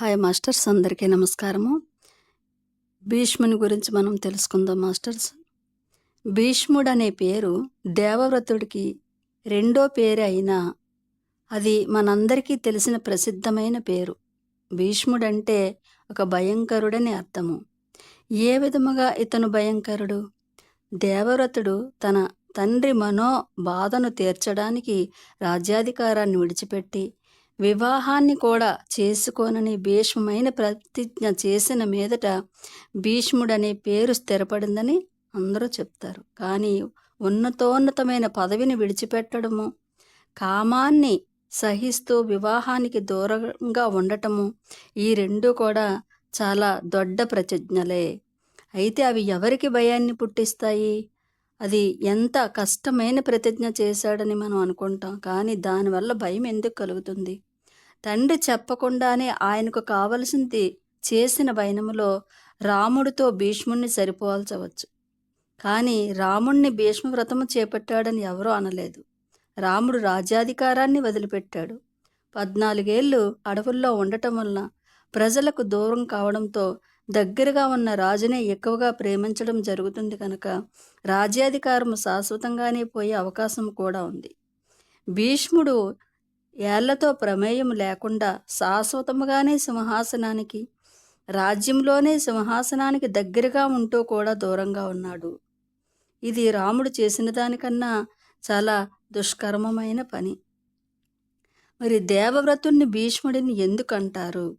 Hi masters అందరికీ నమస్కారము. భీష్ముని గురించి మనం తెలుసుకుందాం మాస్టర్స్. భీష్ముడు అనే పేరు దేవవ్రతుడికి రెండో పేరు అయినా అది మనందరికీ తెలిసిన ప్రసిద్ధమైన పేరు. భీష్ముడంటే ఒక భయంకరుడని అర్థము. ఏ విధముగా ఇతను భయంకరుడు? దేవవ్రతుడు తన తండ్రి మనో బాధను తీర్చడానికి రాజ్యాధికారాన్ని విడిచిపెట్టి వివాహాన్ని కూడా చేసుకోనని భీష్మమైన ప్రతిజ్ఞ చేసిన మీదట భీష్ముడనే పేరు స్థిరపడిందని అందరూ చెప్తారు. కానీ ఉన్నతోన్నతమైన పదవిని విడిచిపెట్టడము కామాన్ని సహిస్తూ వివాహానికి దూరంగా ఉండటము ఈ రెండు కూడా చాలా దొడ్డ ప్రతిజ్ఞలే. అయితే అవి ఎవరికి భయాన్ని పుట్టిస్తాయి? అది ఎంత కష్టమైన ప్రతిజ్ఞ చేశాడని మనం అనుకుంటాం. కానీ దానివల్ల భయం ఎందుకు కలుగుతుంది? తండ్రి చెప్పకుండానే ఆయనకు కావలసింది చేసిన వైనములో రాముడితో భీష్ముణ్ణి సరిపోల్చవచ్చు. కానీ రాముణ్ణి భీష్మవ్రతము చేపట్టాడని ఎవరూ అనలేదు. రాముడు రాజ్యాధికారాన్ని వదిలిపెట్టాడు. పద్నాలుగేళ్ళు అడవుల్లో ఉండటం వలన ప్రజలకు దూరం కావడంతో దగ్గరగా ఉన్న రాజునే ఎక్కువగా ప్రేమించడం జరుగుతుంది కనుక రాజ్యాధికారం శాశ్వతంగానే పోయే అవకాశం కూడా ఉంది. భీష్ముడు ఏళ్ళతో ప్రమేయం లేకుండా శాశ్వతముగానే సింహాసనానికి రాజ్యంలోనే సింహాసనానికి దగ్గరగా ఉంటూ కూడా దూరంగా ఉన్నాడు. ఇది రాముడు చేసిన దానికన్నా చాలా దుష్కర్మమైన పని. మరి దేవవ్రతుణ్ణి భీష్ముడిని ఎందుకంటారు?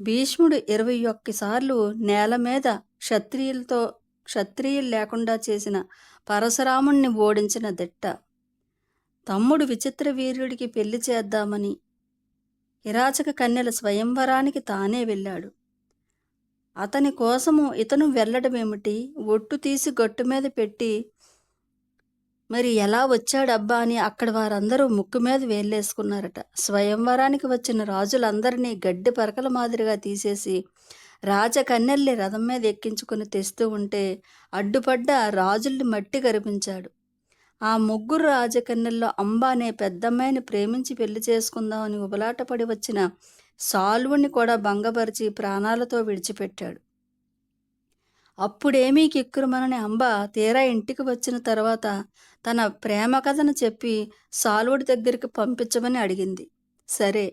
భీష్ముడు ఇరవై ఒక్కసార్లు నేల మీద క్షత్రియులతో క్షత్రియులు లేకుండా చేసిన పరశురాముణ్ణి ఓడించిన దిట్ట. తమ్ముడు విచిత్ర వీర్యుడికి పెళ్ళి చేద్దామని కిరాచక కన్యల స్వయంవరానికి తానే వెళ్ళాడు. అతని కోసము ఇతను వెళ్ళడమేమిటి? ఒట్టు తీసి గట్టు మీద పెట్టి మరి ఎలా వచ్చాడబ్బా అని అక్కడ వారందరూ ముక్కు మీద వేలేసుకున్నారట స్వయంవరానికి వచ్చిన రాజులందరినీ గడ్డి పరకల మాదిరిగా తీసేసి రాజకన్యల్ని రథం మీద ఎక్కించుకుని తెస్తూ ఉంటే అడ్డుపడ్డ రాజుల్ని మట్టి కరిపించాడు ఆ ముగ్గురు రాజకన్యల్లో అంబానే పెద్దమ్మాయిని ప్రేమించి పెళ్ళి చేసుకుందామని ఉబలాటపడి వచ్చిన సాల్వుణ్ణి కూడా భంగపరిచి ప్రాణాలతో విడిచిపెట్టాడు. అప్పుడేమీ కిక్కురుమనని అంబ తీరా ఇంటికి వచ్చిన తర్వాత తన ప్రేమ కథను చెప్పి సాల్వుడి దగ్గరికి పంపించమని అడిగింది. సరే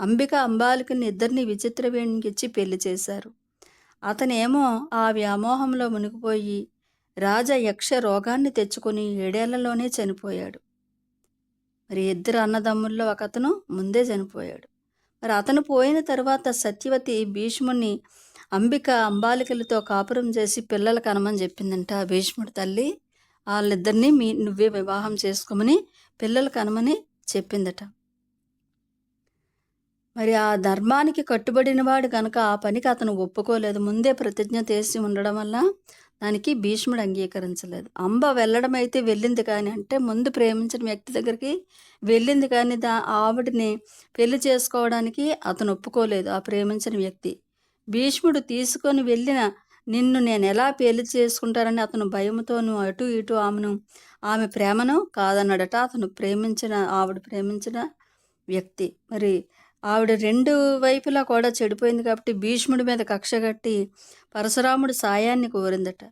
అంబిక అంబాలికని ఇద్దరిని విచిత్ర ఇచ్చి పెళ్ళి చేశారు. అతనేమో ఆ వ్యామోహంలో మునిగిపోయి రాజ యక్ష రోగాన్ని తెచ్చుకుని ఏడేళ్ళలోనే చనిపోయాడు. మరి ఇద్దరు అన్నదమ్ముల్లో ఒకతను ముందే చనిపోయాడు. మరి అతను పోయిన తర్వాత సత్యవతి భీష్ముని అంబిక అంబాలికలతో కాపురం చేసి పిల్లలు కనమని చెప్పిందంట ఆ భీష్ముడి తల్లి. వాళ్ళిద్దరినీ మీ నువ్వే వివాహం చేసుకోమని పిల్లలు కనమని చెప్పిందట. మరి ఆ ధర్మానికి కట్టుబడినవాడు కనుక ఆ పనికి అతను ఒప్పుకోలేదు ముందే ప్రతిజ్ఞ చేసి ఉండడం వల్ల దానికి భీష్ముడు అంగీకరించలేదు. అంబ వెళ్ళడం అయితే వెళ్ళింది కానీ అంటే ముందు ప్రేమించిన వ్యక్తి దగ్గరికి వెళ్ళింది కానీ దా ఆవిడని పెళ్ళి చేసుకోవడానికి అతను ఒప్పుకోలేదు ఆ ప్రేమించిన వ్యక్తి. భీష్ముడు తీసుకొని వెళ్ళిన నిన్ను నేను ఎలా పెళ్ళి చేసుకుంటారని అతను భయంతోనూ అటు ఇటు ఆమెను ఆమె ప్రేమను కాదన్నాడట అతను ప్రేమించిన ఆవిడ ప్రేమించిన వ్యక్తి. మరి ఆవిడ రెండు వైపులా కూడా చెడిపోయింది కాబట్టి భీష్ముడి మీద కక్ష కట్టి పరశురాముడు సాయాన్ని కోరిందట.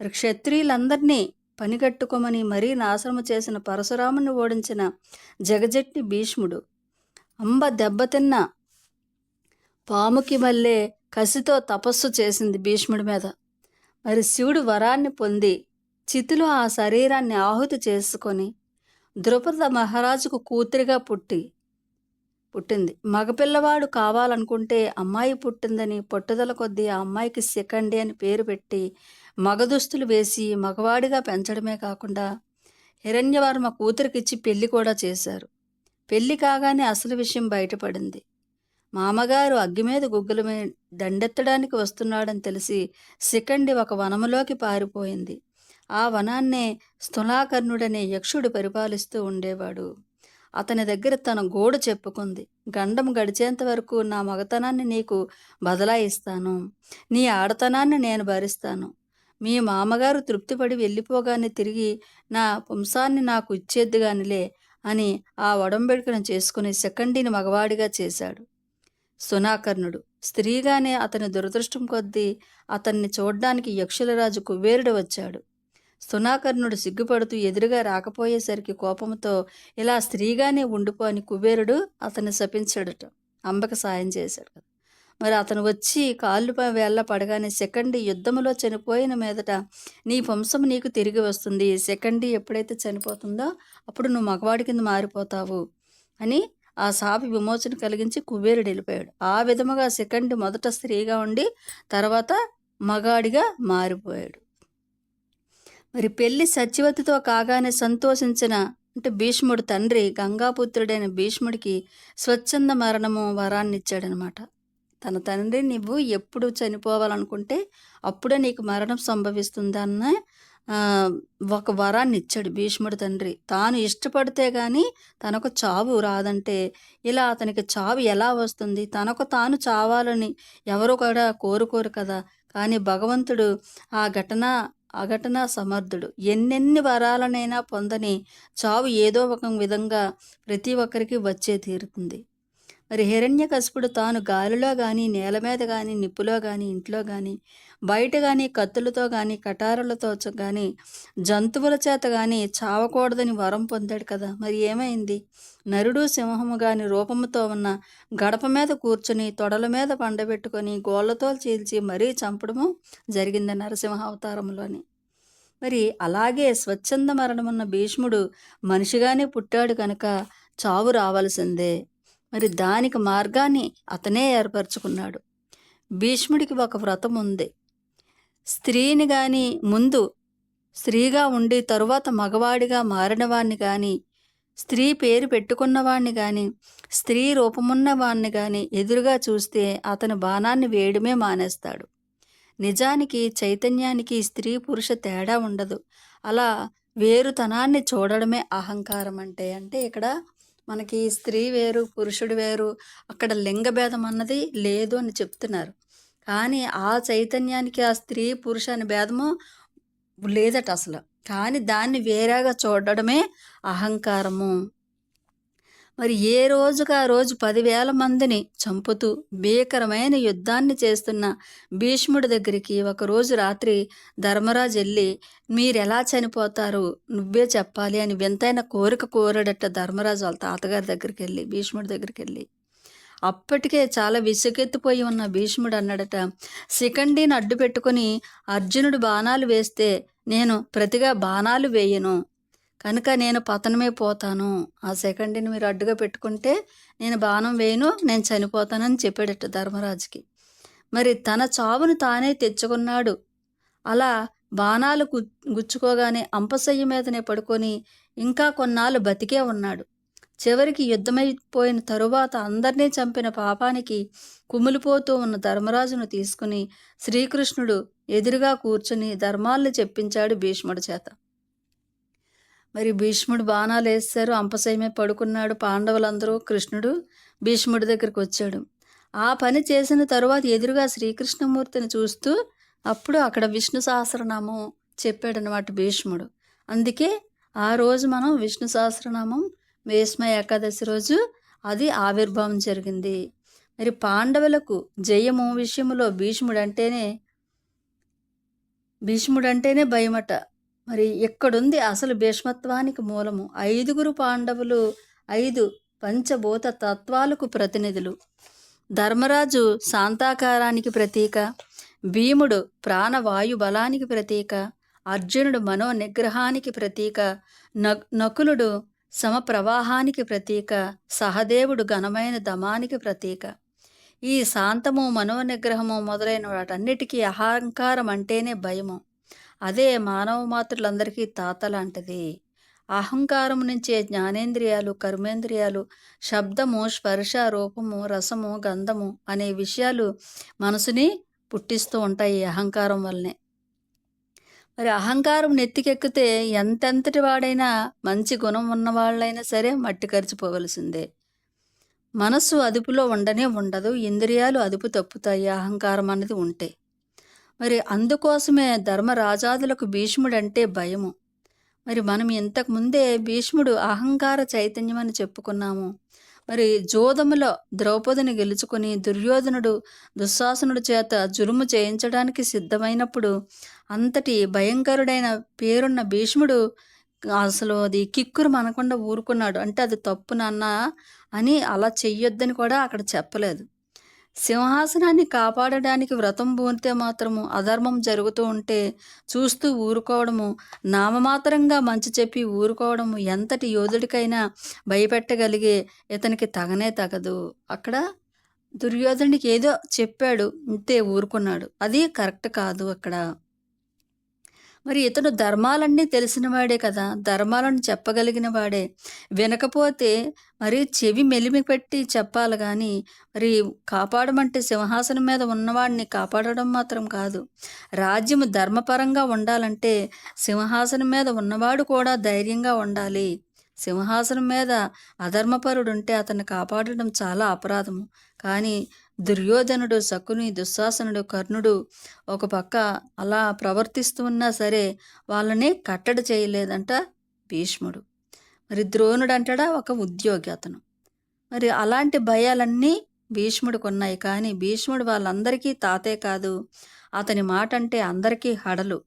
మరి క్షత్రియులందరినీ పనిగట్టుకోమని మరీ నాశనము చేసిన పరశురాముని ఓడించిన జగజెట్టి భీష్ముడు. అంబ దెబ్బతిన్న పాముకి మల్లే కసితో తపస్సు చేసింది భీష్ముడి మీద. మరి శివుడు వరాన్ని పొంది చితిలో ఆ శరీరాన్ని ఆహుతి చేసుకొని ద్రుపద మహారాజుకు కూతురిగా పుట్టి పుట్టింది. మగపిల్లవాడు కావాలనుకుంటే అమ్మాయి పుట్టిందని పట్టుదల కొద్దీ ఆ అమ్మాయికి సెకండే అని పేరు పెట్టి మగదుస్తులు వేసి మగవాడిగా పెంచడమే కాకుండా హిరణ్యవర్మ కూతురికిచ్చి పెళ్ళి కూడా చేశారు. పెళ్ళి కాగానే అసలు విషయం బయటపడింది. మామగారు అగ్గి మీద గుగ్గుల మీద దండెత్తడానికి వస్తున్నాడని తెలిసి శిఖండి ఒక వనములోకి పారిపోయింది. ఆ వనాన్నే స్థులాకర్ణుడనే యక్షుడు పరిపాలిస్తూ ఉండేవాడు. అతని దగ్గర తన గోడు చెప్పుకుంది. గండం గడిచేంత వరకు నా మగతనాన్ని నీకు బదలాయిస్తాను నీ ఆడతనాన్ని నేను భరిస్తాను. మీ మామగారు తృప్తిపడి వెళ్ళిపోగానే తిరిగి నా పుంసాన్ని నాకు ఇచ్చేద్దుగానిలే అని ఆ ఒడంబెడుకను చేసుకుని సెకండీని మగవాడిగా చేశాడు. సునాకర్ణుడు స్త్రీగానే అతని దురదృష్టం కొద్దీ అతన్ని చూడ్డానికి యక్షులరాజు కుబేరుడు వచ్చాడు. సునాకర్ణుడు సిగ్గుపడుతూ ఎదురుగా రాకపోయేసరికి కోపంతో ఇలా స్త్రీగానే ఉండిపో అని కుబేరుడు అతన్ని శపించాడట. అంబకు సాయం చేశాడు కదా. మరి అతను వచ్చి కాళ్ళు వేళ్ళ పడగానే సెకండ్ యుద్ధంలో చనిపోయిన మీదట నీ వంశం నీకు తిరిగి వస్తుంది. సెకండ్ ఎప్పుడైతే చనిపోతుందో అప్పుడు నువ్వు మగవాడి కింద మారిపోతావు అని ఆ శాప విమోచన కలిగించి కుబేరుడు వెళ్ళిపోయాడు. ఆ విధముగా సెకండ్ మొదట స్త్రీగా ఉండి తర్వాత మగాడిగా మారిపోయాడు. మరి పెళ్ళి సత్యవతితో కాగానే సంతోషించిన అంటే భీష్ముడు తండ్రి గంగాపుత్రుడైన భీష్ముడికి స్వచ్ఛంద మరణము వరాన్ని ఇచ్చాడనమాట తన తండ్రి నువ్వు ఎప్పుడు చనిపోవాలనుకుంటే అప్పుడే నీకు మరణం సంభవిస్తుందన్న ఒక వరాన్ని ఇచ్చాడు భీష్ముడు తండ్రి. తాను ఇష్టపడితే కానీ తనకు చావు రాదంటే ఇలా అతనికి చావు ఎలా వస్తుంది? తనకు తాను చావాలని ఎవరు కూడా కోరుకోరు కదా. కానీ భగవంతుడు ఆ ఘటన అఘటన సమర్థుడు. ఎన్నెన్ని వరాలనైనా పొందని చావు ఏదో ఒక విధంగా ప్రతి ఒక్కరికి వచ్చే తీరుతుంది. మరి హిరణ్యకశపుడు తాను గాలిలో కానీ నేల మీద కానీ నిప్పులో కానీ ఇంట్లో కానీ బయట కానీ కత్తులతో కానీ కటారులతో కానీ జంతువుల చేత కానీ చావకూడదని వరం పొందాడు కదా! మరి ఏమైంది? నరుడు సింహము గాని రూపముతో ఉన్న గడప మీద కూర్చుని తొడల మీద పండబెట్టుకొని గోళ్ళతో చీల్చి మరీ చంపడము జరిగింది నరసింహ అవతారంలోని మరి అలాగే స్వచ్ఛంద మరణమున్న భీష్ముడు మనిషిగానే పుట్టాడు కనుక చావు రావాల్సిందే. మరి దానికి మార్గాన్ని అతనే ఏర్పరచుకున్నాడు. భీష్ముడికి ఒక వ్రతం ఉంది. స్త్రీని గాని ముందు స్త్రీగా ఉండి తరువాత మగవాడిగా మారినవాణ్ణి కానీ స్త్రీ పేరు పెట్టుకున్నవాణ్ణి కానీ స్త్రీ రూపమున్నవాణ్ణి కానీ ఎదురుగా చూస్తే అతని బాణాన్ని వేయడమే మానేస్తాడు. నిజానికి చైతన్యానికి స్త్రీ పురుష తేడా ఉండదు. అలా వేరుతనాన్ని చూడడమే అహంకారం అంటే అంటే ఇక్కడ మనకి స్త్రీ వేరు పురుషుడు వేరు అక్కడ లింగభేదం అన్నది లేదు అని చెప్తున్నారు. కానీ ఆ చైతన్యానికి ఆ స్త్రీ పురుష అనే భేదము లేదట అసలు. కానీ దాన్ని వేరేగా చూడడమే అహంకారము. మరి ఏ రోజుకు ఆ రోజు పదివేల మందిని చంపుతూ భీకరమైన యుద్ధాన్ని చేస్తున్న భీష్ముడి దగ్గరికి ఒకరోజు రాత్రి ధర్మరాజు వెళ్ళి మీరెలా చనిపోతారు? నువ్వే చెప్పాలి అని వింతైన కోరిక కోరాడట ధర్మరాజు వాళ్ళ తాతగారి దగ్గరికి వెళ్ళి భీష్ముడి దగ్గరికి వెళ్ళి. అప్పటికే చాలా విసుగెత్తిపోయి ఉన్న భీష్ముడు అన్నాడట శిఖండిని అడ్డు పెట్టుకుని అర్జునుడు బాణాలు వేస్తే నేను ప్రతిగా బాణాలు వేయను. కనుక నేను పతనమే పోతాను. ఆ సెకండ్ని మీరు అడ్డుగా పెట్టుకుంటే నేను బాణం వేయను నేను చనిపోతానని చెప్పాడట ధర్మరాజుకి. మరి తన చావును తానే తెచ్చుకున్నాడు. అలా బాణాలు గు గుచ్చుకోగానే అంపశయ్య మీదనే పడుకొని ఇంకా కొన్నాళ్ళు బతికే ఉన్నాడు. చివరికి యుద్ధమైపోయిన తరువాత అందరినీ చంపిన పాపానికి కుమిలిపోతూ ఉన్న ధర్మరాజును తీసుకుని శ్రీకృష్ణుడు ఎదురుగా కూర్చుని ధర్మాలను చెప్పించాడు భీష్ముడి చేత. మరి భీష్ముడు బాణాలు వేస్తారు అంపశయమే పడుకున్నాడు పాండవులందరూ. కృష్ణుడు భీష్ముడి దగ్గరికి వచ్చాడు. ఆ పని చేసిన తరువాత ఎదురుగా శ్రీకృష్ణమూర్తిని చూస్తూ అప్పుడు అక్కడ విష్ణు సహస్రనామం చెప్పాడనమాట భీష్ముడు. అందుకే ఆ రోజు మనం విష్ణు సహస్రనామం భీష్మ ఏకాదశి రోజు అది ఆవిర్భావం జరిగింది. మరి పాండవులకు జయము విషయంలో భీష్ముడు అంటేనే భీష్ముడు అంటేనే భయమట. మరి ఎక్కడుంది అసలు భీష్మత్వానికి మూలము? ఐదుగురు పాండవులు ఐదు పంచభూత తత్వాలకు ప్రతినిధులు. ధర్మరాజు శాంతాకారానికి ప్రతీక భీముడు ప్రాణవాయు బలానికి ప్రతీక అర్జునుడు మనో నిగ్రహానికి ప్రతీక నకులుడు సమప్రవాహానికి ప్రతీక సహదేవుడు ఘనమైన దమానికి ప్రతీక. ఈ శాంతము మనోనిగ్రహము మొదలైన వాటన్నిటికీ అహంకారం అంటేనే భయము. అదే మానవ మాతృలందరికీ తాత లాంటిది అహంకారం నుంచే జ్ఞానేంద్రియాలు కర్మేంద్రియాలు శబ్దము స్పర్శ రూపము రసము గంధము అనే విషయాలు మనసుని పుట్టిస్తూ ఉంటాయి అహంకారం వల్లనే. మరి అహంకారం నెత్తికెక్కితే ఎంతెంతటి వాడైనా మంచి గుణం ఉన్నవాళ్ళైనా సరే మట్టి కరిచిపోవలసిందే. మనస్సు అదుపులో ఉండనే ఉండదు ఇంద్రియాలు అదుపు తప్పుతాయి అహంకారం అనేది ఉంటే. మరి అందుకోసమే ధర్మరాజాదులకు భీష్ముడు అంటే భయము. మరి మనం ఇంతకు ముందే భీష్ముడు అహంకార చైతన్యం అని చెప్పుకున్నాము. మరి జోదములో ద్రౌపదిని గెలుచుకుని దుర్యోధనుడు దుశ్శాసనుడి చేత జులుము చేయించడానికి సిద్ధమైనప్పుడు అంతటి భయంకరుడైన పేరున్న భీష్ముడు అసలు అది కిక్కురు మనకుండా ఊరుకున్నాడు. అంటే అది తప్పు నాన్న అని అలా చెయ్యొద్దని కూడా అక్కడ చెప్పలేదు. సింహాసనాన్ని కాపాడడానికి వ్రతం పూనితే మాత్రము అధర్మం జరుగుతూ ఉంటే చూస్తూ ఊరుకోవడము నామమాత్రంగా మంచి చెప్పి ఊరుకోవడము ఎంతటి యోధుడికైనా భయపెట్టగలిగే ఇతనికి తగనే తగదు. అక్కడ దుర్యోధనుడికి ఏదో చెప్పాడు ఇంతే ఊరుకున్నాడు. అది కరెక్ట్ కాదు అక్కడ. మరి ఇతను ధర్మాలన్నీ తెలిసిన వాడే కదా ధర్మాలను చెప్పగలిగిన వాడే. వినకపోతే మరి చెవి మెలిమి పెట్టి చెప్పాలి కానీ మరి కాపాడమంటే సింహాసనం మీద ఉన్నవాడిని కాపాడడం మాత్రం కాదు. రాజ్యము ధర్మపరంగా ఉండాలంటే సింహాసనం మీద ఉన్నవాడు కూడా ధైర్యంగా ఉండాలి. సింహాసనం మీద అధర్మపరుడుంటే అతన్ని కాపాడడం చాలా అపరాధము. కానీ దుర్యోధనుడు శకుని దుశ్శాసనుడు కర్ణుడు ఒక పక్క అలా ప్రవర్తిస్తూ ఉన్నా సరే వాళ్ళని కట్టడి చేయలేదంట భీష్ముడు. మరి ద్రోణుడు అంటాడా ఒక ఉద్యోగి అతను. మరి అలాంటి భయాలన్నీ భీష్ముడికి ఉన్నాయి కానీ భీష్ముడు వాళ్ళందరికీ తాతే కాదు అతని మాట అంటే అందరికీ హడలు.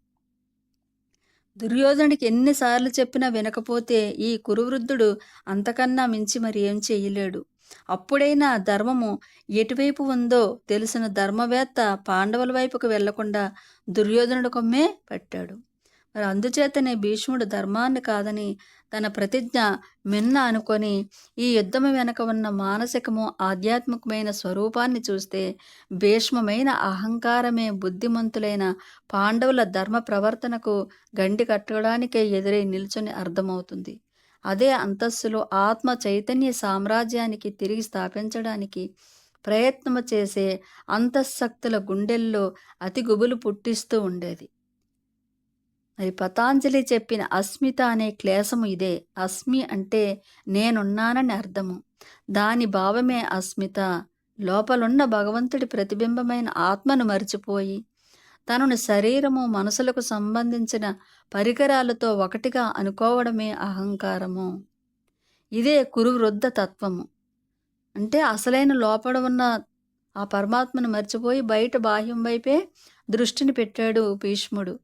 దుర్యోధనుడికి ఎన్నిసార్లు చెప్పినా వినకపోతే ఈ కురువృద్ధుడు అంతకన్నా మించి మరి ఏం చేయలేడు. అప్పుడైనా ధర్మము ఎటువైపు ఉందో తెలిసిన ధర్మవేత్త పాండవుల వైపుకు వెళ్ళకుండా దుర్యోధనుడు కొమ్మే పెట్టాడు. మరి అందుచేతనే భీష్ముడు ధర్మాన్ని కాదని తన ప్రతిజ్ఞ మిన్న అనుకొని ఈ యుద్ధము వెనక ఉన్న మానసికము ఆధ్యాత్మికమైన స్వరూపాన్ని చూస్తే భీష్మమైన అహంకారమే బుద్ధిమంతులైన పాండవుల ధర్మ ప్రవర్తనకు గండి కట్టడానికే ఎదురై నిల్చొని అర్థమవుతుంది. అదే అంతస్సులో ఆత్మ చైతన్య సామ్రాజ్యానికి తిరిగి స్థాపించడానికి ప్రయత్నము చేసే అంతఃశక్తుల గుండెల్లో అతి గుబులు పుట్టిస్తూ ఉండేది. మరి పతాంజలి చెప్పిన అస్మిత అనే క్లేశము ఇదే. అస్మి అంటే నేనున్నానని అర్థము. దాని భావమే అస్మిత. లోపలున్న భగవంతుడి ప్రతిబింబమైన ఆత్మను మరిచిపోయి తనను శరీరము మనసులకు సంబంధించిన పరికరాలతో ఒకటిగా అనుకోవడమే అహంకారము. ఇదే కురువృద్ధ తత్వము. అంటే అసలైన లోపల ఉన్న ఆ పరమాత్మను మర్చిపోయి బయట బాహ్యం వైపే దృష్టిని పెట్టాడు భీష్ముడు.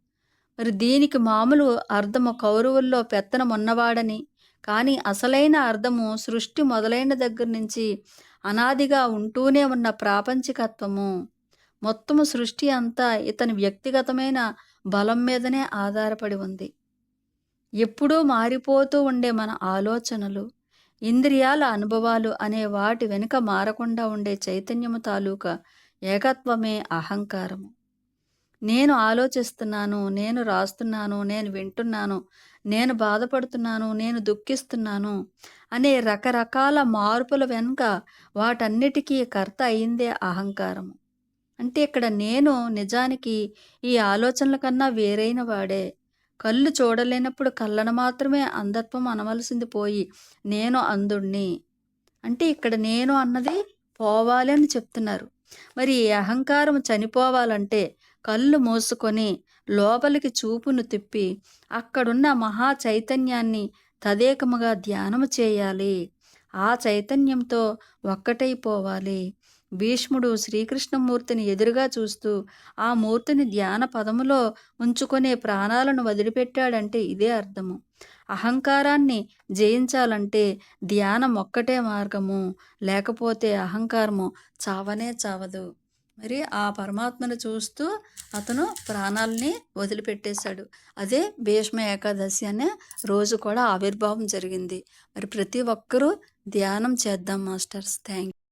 మరి దీనికి మామూలు అర్థము కౌరవుల్లో పెత్తనం ఉన్నవాడని కానీ అసలైన అర్థము సృష్టి మొదలైన దగ్గర నుంచి అనాదిగా ఉంటూనే ఉన్న ప్రాపంచికత్వము. మొత్తము సృష్టి అంతా ఇతని వ్యక్తిగతమైన బలం మీదనే ఆధారపడి ఉంది. ఎప్పుడూ మారిపోతూ ఉండే మన ఆలోచనలు ఇంద్రియాల అనుభవాలు అనే వాటి వెనుక మారకుండా ఉండే చైతన్యము తాలూకా ఏకత్వమే అహంకారము. నేను ఆలోచిస్తున్నాను నేను రాస్తున్నాను నేను వింటున్నాను నేను బాధపడుతున్నాను నేను దుఃఖిస్తున్నాను అనే రకరకాల మార్పుల వెనుక వాటన్నిటికీ కర్త అయిందే అహంకారము. అంటే ఇక్కడ నేను నిజానికి ఈ ఆలోచనల కన్నా వేరైన వాడే. కళ్ళు చూడలేనప్పుడు కళ్ళను మాత్రమే అంధత్వం అనవలసింది పోయి నేను అందుణ్ణి అంటే ఇక్కడ నేను అన్నది పోవాలి అని చెప్తున్నారు. మరి ఈ అహంకారం చనిపోవాలంటే కళ్ళు మూసుకొని లోపలికి చూపును తిప్పి అక్కడున్న మహా చైతన్యాన్ని తదేకముగా ధ్యానము చేయాలి. ఆ చైతన్యంతో ఒక్కటైపోవాలి. భీష్ముడు శ్రీకృష్ణమూర్తిని ఎదురుగా చూస్తూ ఆ మూర్తిని ధ్యాన పదములో ఉంచుకునే ప్రాణాలను వదిలిపెట్టాడంటే ఇదే అర్థము. అహంకారాన్ని జయించాలంటే ధ్యానం ఒక్కటే మార్గము లేకపోతే అహంకారము చావనే చావదు మరి ఆ పరమాత్మను చూస్తూ అతను ప్రాణాలని వదిలిపెట్టేశాడు. అదే భీష్మ ఏకాదశి అనే రోజు కూడా ఆవిర్భావం జరిగింది. మరి ప్రతి ఒక్కరూ ధ్యానం చేద్దాం మాస్టర్స్. థ్యాంక్